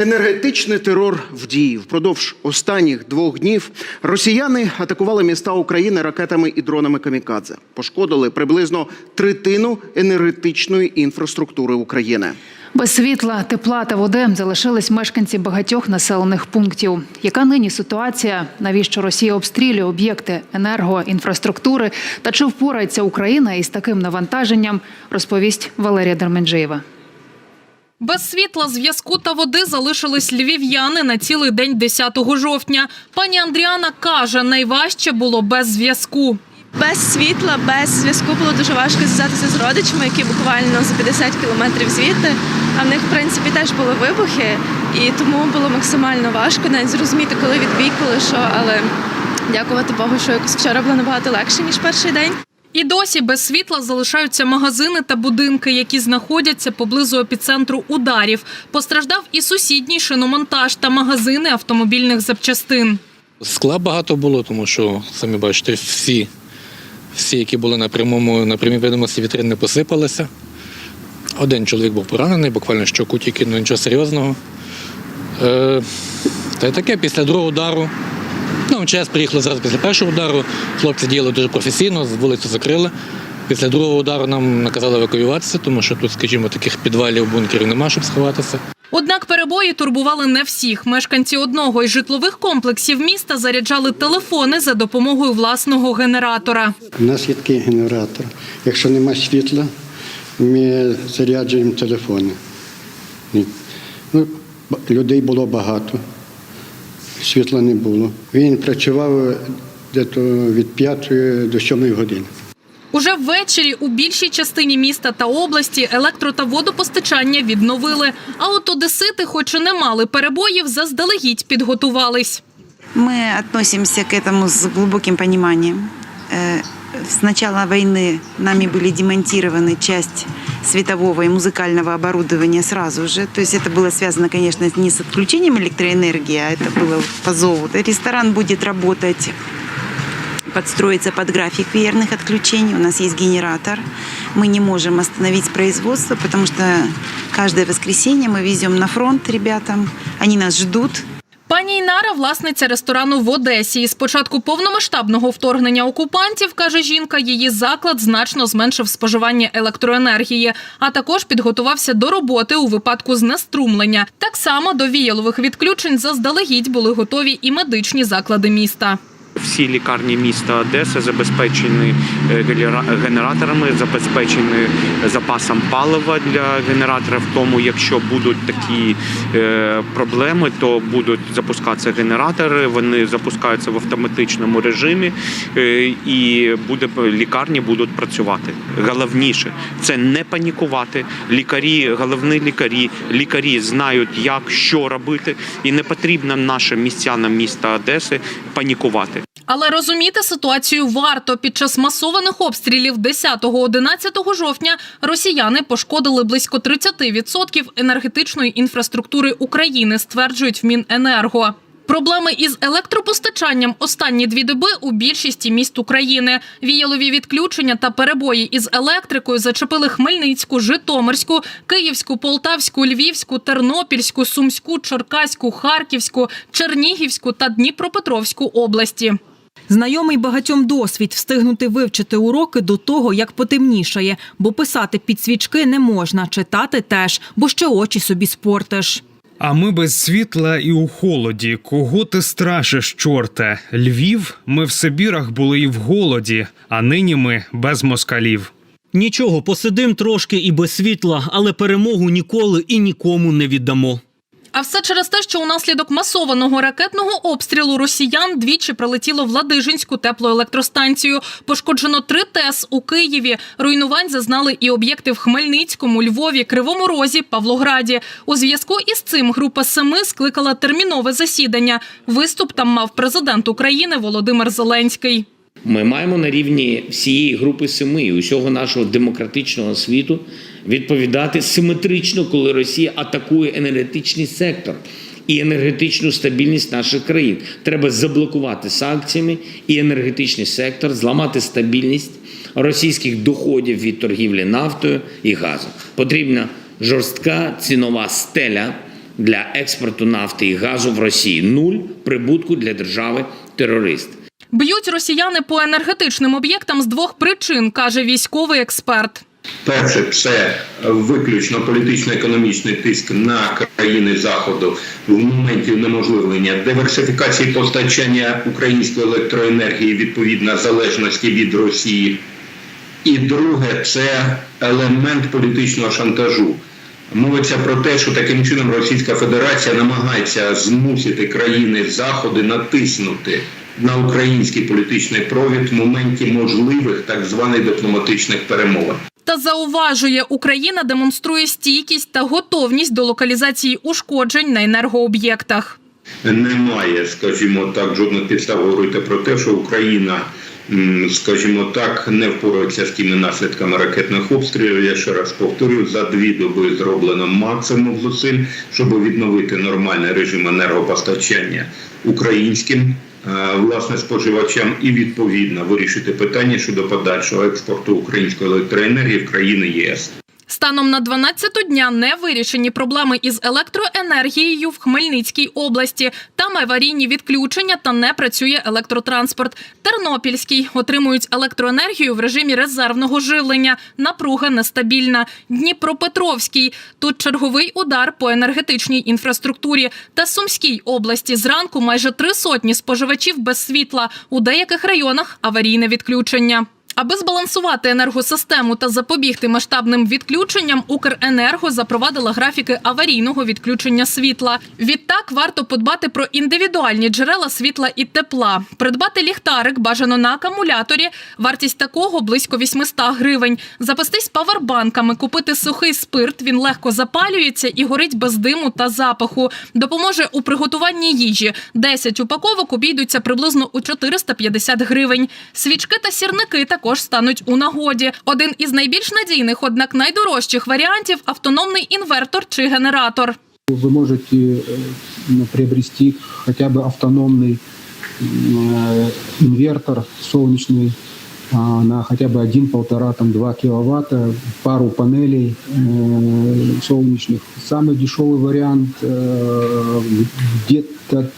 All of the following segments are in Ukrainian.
Енергетичний терор в дії впродовж останніх двох днів росіяни атакували міста України ракетами і дронами камікадзе. Пошкодили приблизно третину енергетичної інфраструктури України. Без світла, тепла та води залишились мешканці багатьох населених пунктів. Яка нині ситуація? Навіщо Росія обстрілює об'єкти енергоінфраструктури? Та чи впорається Україна із таким навантаженням? Розповість Валерія Дерменджиєва. Без світла, зв'язку та води залишились львів'яни на цілий день 10 жовтня. Пані Андріана каже, найважче було без зв'язку. Без світла, без зв'язку було дуже важко зв'язатися з родичами, які буквально за 50 кілометрів звідти. А в них, в принципі, теж були вибухи, і тому було максимально важко навіть зрозуміти, коли відбій, коли що. Але дякувати Богу, що якось вчора було набагато легше ніж перший день. І досі без світла залишаються магазини та будинки, які знаходяться поблизу епіцентру ударів. Постраждав і сусідній шиномонтаж та магазини автомобільних запчастин. Скла багато було, тому що самі бачите, всі, всі які були на прямому на прямій видимості вітрини, посипалися. Один чоловік був поранений, буквально щоку тільки, ну нічого серйозного. Е, та й таке після другого удару. МЧС приїхали зараз після першого удару. Хлопці діяли дуже професійно, вулицю закрили. Після другого удару нам наказали евакуюватися, тому що тут, скажімо, таких підвалів, бункерів немає, щоб сховатися. Однак перебої турбували не всіх. Мешканці одного із житлових комплексів міста заряджали телефони за допомогою власного генератора. У нас є такий генератор. Якщо нема світла, ми заряджуємо телефони. Ні. Ну, людей було багато, світла не було. Він працював десь від 5 до 7 години. Уже ввечері у більшій частині міста та області електро та водопостачання відновили. А от одесити, хоч і не мали перебоїв, заздалегідь підготувались. Ми відносимося к этому з глибоким пониманием. С начала войны нами были демонтированы часть светового и музыкального оборудования сразу же. То есть это было связано, конечно, не с отключением электроэнергии, а это было по зову. Ресторан будет работать подстроиться под график верных отключений. У нас есть генератор. Мы не можем остановить производство, потому что каждое воскресенье мы везем на фронт ребятам. Они нас ждут. Пані Інара – власниця ресторану в Одесі. І з початку повномасштабного вторгнення окупантів, каже жінка, її заклад значно зменшив споживання електроенергії, а також підготувався до роботи у випадку знеструмлення. Так само до віялових відключень заздалегідь були готові і медичні заклади міста. Всі лікарні міста Одеси забезпечені е, генераторами, забезпечені запасом палива для генераторів. Тому, якщо будуть такі е, проблеми, то будуть запускатися генератори. Вони запускаються в автоматичному режимі, е, і буде лікарні будуть працювати. Головніше це не панікувати. Лікарі, головні лікарі, лікарі знають, як що робити, і не потрібно нашим містянам міста Одеси панікувати. Але розуміти ситуацію варто. Під час масованих обстрілів 10-11 жовтня росіяни пошкодили близько 30% енергетичної інфраструктури України, стверджують в Міненерго. Проблеми із електропостачанням останні дві доби у більшості міст України. Віялові відключення та перебої із електрикою зачепили Хмельницьку, Житомирську, Київську, Полтавську, Львівську, Тернопільську, Сумську, Черкаську, Харківську, Чернігівську та Дніпропетровську області. Знайомий багатьом досвід встигнути вивчити уроки до того, як потемнішає, бо писати під свічки не можна, читати теж, бо ще очі собі спортиш. А ми без світла і у холоді. Кого ти страшиш, чорте? Львів? Ми в Сибірах були і в голоді, а нині ми без москалів. Нічого, посидим трошки і без світла, але перемогу ніколи і нікому не віддамо. А все через те, що унаслідок масованого ракетного обстрілу росіян двічі прилетіло в Ладижинську теплоелектростанцію. Пошкоджено три ТЕС у Києві. Руйнувань зазнали і об'єкти в Хмельницькому, Львові, Кривому Розі, Павлограді. У зв'язку із цим група семи скликала термінове засідання. Виступ там мав президент України Володимир Зеленський. Ми маємо на рівні всієї групи семи усього нашого демократичного світу відповідати симетрично, коли Росія атакує енергетичний сектор і енергетичну стабільність наших країн. Треба заблокувати санкціями і енергетичний сектор, зламати стабільність російських доходів від торгівлі нафтою і газом. Потрібна жорстка цінова стеля для експорту нафти і газу в Росії, нуль прибутку для держави терорист. Б'ють росіяни по енергетичним об'єктам з двох причин, каже військовий експерт. Перше, це виключно політично-економічний тиск на країни Заходу в моменті унеможливлення диверсифікації постачання української електроенергії відповідно залежності від Росії. І друге, це елемент політичного шантажу. Мовиться про те, що таким чином Російська Федерація намагається змусити країни Заходу натиснути на український політичний провід в моменті можливих так званих дипломатичних перемовин. Та зауважує, Україна демонструє стійкість та готовність до локалізації ушкоджень на енергооб'єктах. Немає, скажімо так, жодних підстав говорити про те, що Україна, скажімо так, не впорається з тими наслідками ракетних обстрілів. Я ще раз повторюю, за дві доби зроблено максимум зусиль, щоб відновити нормальний режим енергопостачання українським. Е, Власне споживачам і відповідно вирішити питання щодо подальшого експорту української електроенергії в країни ЄС. Станом на 12 дня не вирішені проблеми із електроенергією в Хмельницькій області. Там аварійні відключення та не працює електротранспорт. Тернопільський отримують електроенергію в режимі резервного живлення. Напруга нестабільна. Дніпропетровський тут черговий удар по енергетичній інфраструктурі. Та Сумській області зранку майже три сотні споживачів без світла. У деяких районах аварійне відключення. Аби збалансувати енергосистему та запобігти масштабним відключенням, Укренерго запровадила графіки аварійного відключення світла. Відтак варто подбати про індивідуальні джерела світла і тепла. Придбати ліхтарик бажано на акумуляторі. Вартість такого близько 800 гривень. Запастись павербанками, купити сухий спирт. Він легко запалюється і горить без диму та запаху. Допоможе у приготуванні їжі. 10 упаковок обійдуться приблизно у 450 гривень. Свічки та сірники також стануть у нагоді. Один із найбільш надійних, однак найдорожчих варіантів автономний інвертор чи генератор. Вы можете э, ну, приобрести хотя бы автономный э, инвертор солнечный а, на хотя бы 1-1,5 там 2 киловатта, пару панелей э, солнечных. Самый дешевый вариант э, где-то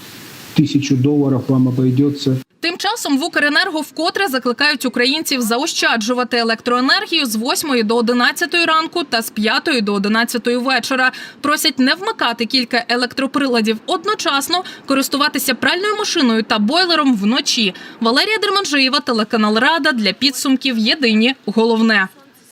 тысячу долларов вам обойдется. Тим часом в Укренерго вкотре закликають українців заощаджувати електроенергію з 8 до 11 ранку та з 5 до 11 вечора. Просять не вмикати кілька електроприладів одночасно, користуватися пральною машиною та бойлером вночі. Валерія Дерманжиєва, телеканал Рада для підсумків. Єдині головне.